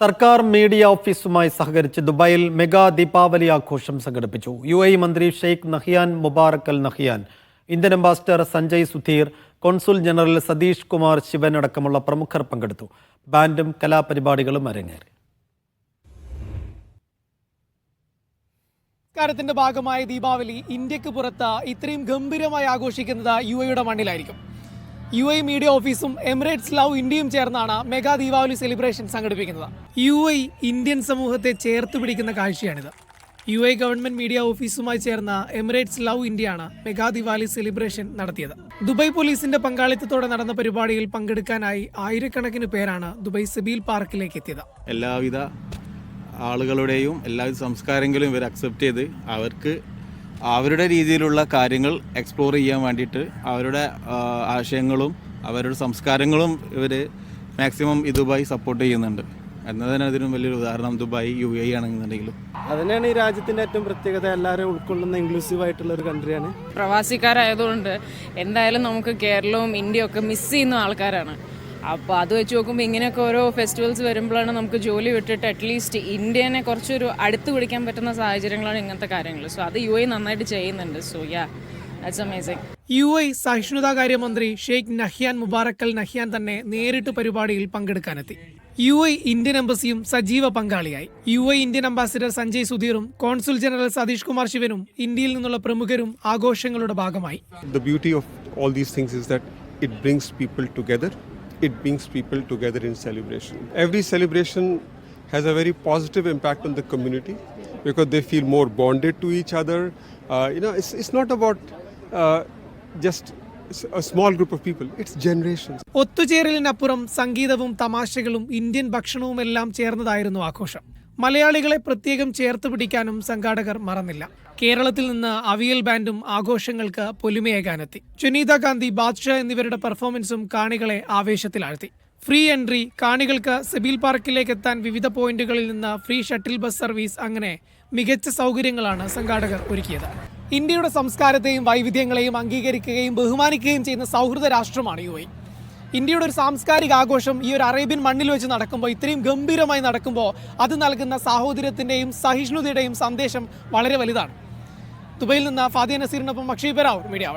സർക്കാർ മീഡിയ ഓഫീസുമായി സഹകരിച്ച് ദുബായിൽ മെഗാ ദീപാവലി ആഘോഷം സംഘടിപ്പിച്ചു. യു എ മന്ത്രി Sheikh Nahyan Mubarak al Nahyan Indian ambassador Sanjay Sudhir consul general Satheesh Kumar Sivan അടക്കമുള്ള പ്രമുഖർ പങ്കെടുത്തു. ബാൻഡും കലാപരിപാടികളും അരങ്ങേറി. സംസ്കാരത്തിന്റെ ഭാഗമായ ദീപാവലി ഇന്ത്യയ്ക്ക് പുറത്ത് ഇത്രയും ഗംഭീരമായി ആഘോഷിക്കുന്നത് യു എയുടെ മണ്ണിലായിരിക്കും. യു എ മീഡിയ ഓഫീസും എമിറേറ്റ്സ് ലവ് ഇന്ത്യയും ചേർന്നാണ് മെഗാ ദീപാവലി സെലിബ്രേഷൻ സംഘടിപ്പിക്കുന്നത്. യു എ ഇന്ത്യൻ സമൂഹത്തെ ചേർത്ത് പിടിക്കുന്ന കാഴ്ചയാണിത്. യു എ ഗവൺമെന്റ് മീഡിയ ഓഫീസുമായി ചേർന്ന എമിറേറ്റ്സ് ലവ് ഇന്ത്യയാണ് മെഗാ ദിവാലി സെലിബ്രേഷൻ നടത്തിയത്. ദുബായ് പോലീസിന്റെ പങ്കാളിത്തത്തോടെ നടന്ന പരിപാടിയിൽ പങ്കെടുക്കാനായി ആയിരക്കണക്കിന് പേരാണ് ദുബായ് സിബിൽ പാർക്കിലേക്ക് എത്തിയത്. എല്ലാവിധ ആളുകളുടെയും എല്ലാവിധ സംസ്കാരങ്ങളും ഇവർ അക്സെപ്റ്റ് ചെയ്ത് അവർക്ക് അവരുടെ രീതിയിലുള്ള കാര്യങ്ങൾ എക്സ്പ്ലോർ ചെയ്യാൻ വേണ്ടിയിട്ട് അവരുടെ ആശയങ്ങളും അവരുടെ സംസ്കാരങ്ങളും ഇവർ മാക്സിമം ഈ ദുബായ് സപ്പോർട്ട് ചെയ്യുന്നുണ്ട്. എന്നതിന് അതിനും വലിയൊരു ഉദാഹരണം ദുബായ് യു എ ആണെന്നുണ്ടെങ്കിലും. അതിനാണ് ഈ രാജ്യത്തിന്റെ ഏറ്റവും പ്രത്യേകത എല്ലാവരും ഉൾക്കൊള്ളുന്ന ഇൻക്ലൂസീവ് ആയിട്ടുള്ള ഒരു കൺട്രിയാണ് പ്രവാസിക്കാരായതുകൊണ്ട് എന്തായാലും നമുക്ക് കേരളവും ഇന്ത്യയും ഒക്കെ മിസ് ചെയ്യുന്ന ആൾക്കാരാണ്. അപ്പോൾ അത് വെച്ച് നോക്കുമ്പോൾ ഇങ്ങനെയൊക്കെ ഓരോ ഫെസ്റ്റിവൽസ് വരുമ്പോഴാണ് നമുക്ക് ജോലി വിട്ടിട്ട് അറ്റ്ലീസ്റ്റ് ഇന്ത്യനെ കുറച്ചൊരു അടുത്ത് പിടിക്കാൻ പറ്റുന്ന സാഹചര്യങ്ങളാണ് ഇങ്ങനത്തെ കാര്യങ്ങൾ. സോ അത് യു എ നന്നായിട്ട് ചെയ്യുന്നുണ്ട്. So yeah that's amazing U I സഹിഷ്ണുതാകാര്യമന്ത്രി Sheikh Nahyan Mubarak Al Nahyan തന്നെ നേരിട്ട് പരിപാടിയിൽ പങ്കെടുക്കാനെത്തി. യു ഐ ഇന്ത്യൻ എംബസിയും സജീവ പങ്കാളിയായി. U A Indian ambassador Sanjay സുധീറും consul general Satheesh Kumar ശിവനും ഇന്ത്യയിൽ നിന്നുള്ള പ്രമുഖരും ആഘോഷങ്ങളുടെ ഭാഗമായി. The beauty of all these things is that it brings people together. It brings people together in celebration every celebration has a very positive impact on the community because they feel more bonded to each other uh, you know it's, it's not about uh, just a small group of people it's generations ഒത്തുചേരലിനപ്പുറം സംഗീതവും തമാശകളും Indian ഭക്ഷണവും എല്ലാം ചേർന്നതായിരുന്നു ആഘോഷം മലയാളികളെ പ്രത്യേകം ചേർത്ത് പിടിക്കാനും സംഘാടകർ മറന്നില്ല. കേരളത്തിൽ നിന്ന് അവിയൽ ബാൻഡും ആഘോഷങ്ങൾക്ക് പൊലിമയേകാനെത്തി. ചുനീത ഗാന്ധി ബാദ്ഷാ എന്നിവരുടെ പെർഫോമൻസും കാണികളെ ആവേശത്തിലാഴ്ത്തി. ഫ്രീ എൻട്രി കാണികൾക്ക് സെബിൽ പാർക്കിലേക്ക് എത്താൻ വിവിധ പോയിന്റുകളിൽ നിന്ന് ഫ്രീ ഷട്ടിൽ ബസ് സർവീസ് അങ്ങനെ മികച്ച സൗകര്യങ്ങളാണ് സംഘാടകർ ഒരുക്കിയത്. ഇന്ത്യയുടെ സംസ്കാരത്തെയും വൈവിധ്യങ്ങളെയും അംഗീകരിക്കുകയും ബഹുമാനിക്കുകയും ചെയ്യുന്ന സൗഹൃദ രാഷ്ട്രമാണ് യു ഇന്ത്യയുടെ ഒരു സാംസ്കാരിക ആഘോഷം ഈ ഒരു അറേബ്യൻ മണ്ണിൽ വെച്ച് നടക്കുമ്പോൾ ഇത്രയും ഗംഭീരമായി നടക്കുമ്പോൾ അത് നൽകുന്ന സാഹോദര്യത്തിന്റെയും സഹിഷ്ണുതയുടെയും സന്ദേശം വളരെ വലുതാണ്. ദുബൈയിൽ നിന്ന് ഫാദിയ നസീറിനൊപ്പം അക്ഷയ് പെരാവൂർ മീഡിയ